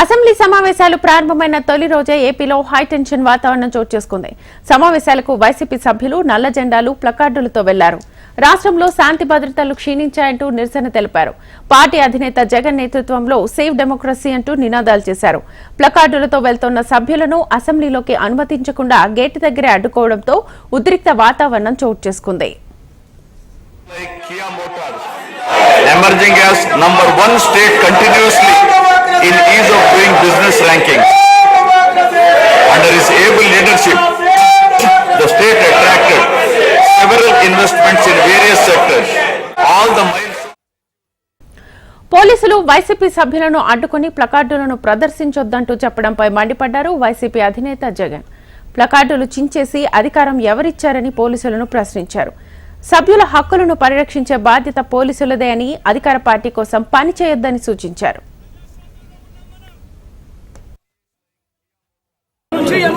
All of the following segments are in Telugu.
అసెంబ్లీ సమావేశాలు ప్రారంభమైన తొలి రోజే ఏపీలో హైటెన్షన్ వాతావరణం చోటు చేసుకుంది. సమావేశాలకు వైసీపీ సభ్యులు నల్ల జెండాలు ప్లకార్డులతో వెళ్ళారు. రాష్ట్రంలో శాంతి భద్రతలు క్షీణించాయంటూ నిరసన తెలిపారు. పార్టీ అధినేత జగన్ నేతృత్వంలో సేవ్ డెమోక్రసీ అంటూ నినాదాలు చేశారు. ప్లకార్డులతో వెళ్తున్న సభ్యులను అసెంబ్లీలోకి అనుమతించకుండా గేటు దగ్గరే అడ్డుకోవడంతో ఉద్రిక్త వాతావరణం చోటు చేసుకుంది. Emerging as number one state continuously. In ease of doing business rankings. Under his able leadership, the state attracted several investments in various sectors. All the పోలీసులు వైసీపీ సభ్యులను అడ్డుకుని ప్లకార్డులను ప్రదర్శించొద్దంటూ చెప్పడంపై మండిపడ్డారు వైసీపీ అధినేత జగన్ ప్లకార్డులు చించేసి అధికారం ఎవరిచ్చారని పోలీసులను ప్రశ్నించారు సభ్యుల హక్కులను పరిరక్షించే బాధ్యత పోలీసులదే అని అధికార పార్టీ కోసం పనిచేయొద్దని సూచించారు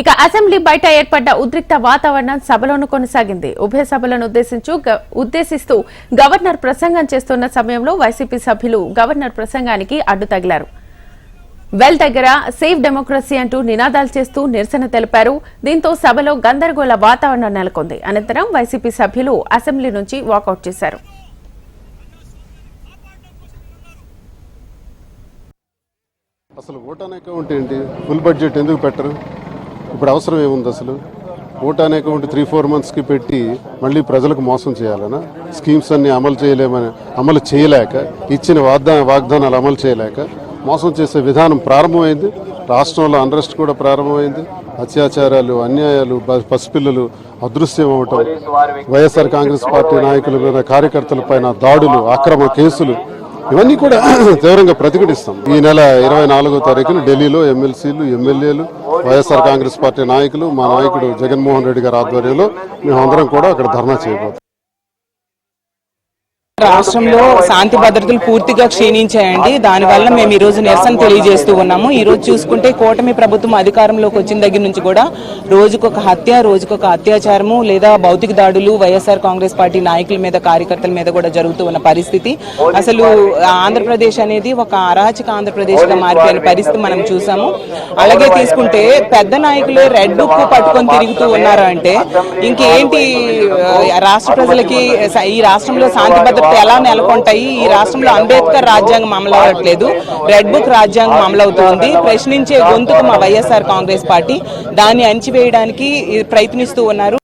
ఇక అసెంబ్లీ బయట ఏర్పడ్డ ఉద్రిక్త వాతావరణం సభలోనూ కొనసాగింది. ఉభయ సభలను ఉద్దేశించు ఉద్దేశిస్తూ గవర్నర్ ప్రసంగం చేస్తున్న సమయంలో వైసీపీ సభ్యులు గవర్నర్ ప్రసంగానికి అడ్డు తగిలారు. వెల్ దగ్గర సేఫ్ డెమోక్రసీ అంటూ నినాదాలు చేస్తూ నిరసన తెలిపారు. దీంతో సభలో గందరగోళ వాతావరణం నెలకొంది. అనంతరం వైసీపీ సభ్యులు అసెంబ్లీ నుంచి వాకౌట్ చేశారు. అసలు ఓటాన్ అకౌంట్ ఏంటి? ఫుల్ బడ్జెట్ ఎందుకు పెట్టరు? ఇప్పుడు అవసరం ఏముంది అసలు? ఓటాన్ అనేటువంటి త్రీ ఫోర్ మంత్స్కి పెట్టి మళ్ళీ ప్రజలకు మోసం చేయాలనా? స్కీమ్స్ అన్ని అమలు చేయలేమని అమలు చేయలేక ఇచ్చిన వాగ్దా వాగ్దానాలు అమలు చేయలేక మోసం చేసే విధానం ప్రారంభమైంది. రాష్ట్రంలో అన్రెస్ట్ కూడా ప్రారంభమైంది. అత్యాచారాలు అన్యాయాలు పసిపిల్లలు అదృశ్యం అవటం వైఎస్ఆర్ కాంగ్రెస్ పార్టీ నాయకుల మీద కార్యకర్తల పైన దాడులు అక్రమ కేసులు ఇవన్నీ కూడా తీవ్రంగా ప్రతిఘటిస్తాం. ఈ నెల ఇరవై నాలుగో తారీఖున ఢిల్లీలో ఎమ్మెల్సీలు ఎమ్మెల్యేలు వైఎస్ఆర్ కాంగ్రెస్ పార్టీ నాయకులు మా నాయకుడు జగన్మోహన్ రెడ్డి గారి ఆధ్వర్యంలో మేమందరం కూడా అక్కడ ధర్నా చేయబోతున్నాం. రాష్ట్రంలో శాంతి భద్రతలు పూర్తిగా క్షీణించాయండి. దానివల్ల మేము ఈ రోజు నిరసన తెలియజేస్తూ ఉన్నాము. ఈ రోజు చూసుకుంటే కూటమి ప్రభుత్వం అధికారంలోకి వచ్చిన దగ్గర నుంచి కూడా రోజుకొక హత్య రోజుకొక అత్యాచారము లేదా భౌతిక దాడులు వైఎస్ఆర్ కాంగ్రెస్ పార్టీ నాయకుల మీద కార్యకర్తల మీద కూడా జరుగుతూ ఉన్న పరిస్థితి. అసలు ఆంధ్రప్రదేశ్ అనేది ఒక అరాచక ఆంధ్రప్రదేశ్గా మారిపోయిన పరిస్థితి మనం చూసాము. అలాగే తీసుకుంటే పెద్ద నాయకులు రెడ్ బుక్ పట్టుకొని తిరుగుతూ ఉన్నారు అంటే ఇంకేంటి రాష్ట్ర ప్రజలకి ఈ రాష్ట్రంలో శాంతి భద్రత ఎలా నెలకొంటాయి? ఈ రాష్ట్రంలో అంబేద్కర్ రాజ్యాంగం అమలు అవ్వట్లేదు. రెడ్ బుక్ రాజ్యాంగం అమలు అవుతుంది. ప్రశ్నించే గొంతుకు మా వైఎస్ఆర్ కాంగ్రెస్ పార్టీ దాన్ని అణిచివేయడానికి ప్రయత్నిస్తూ ఉన్నారు.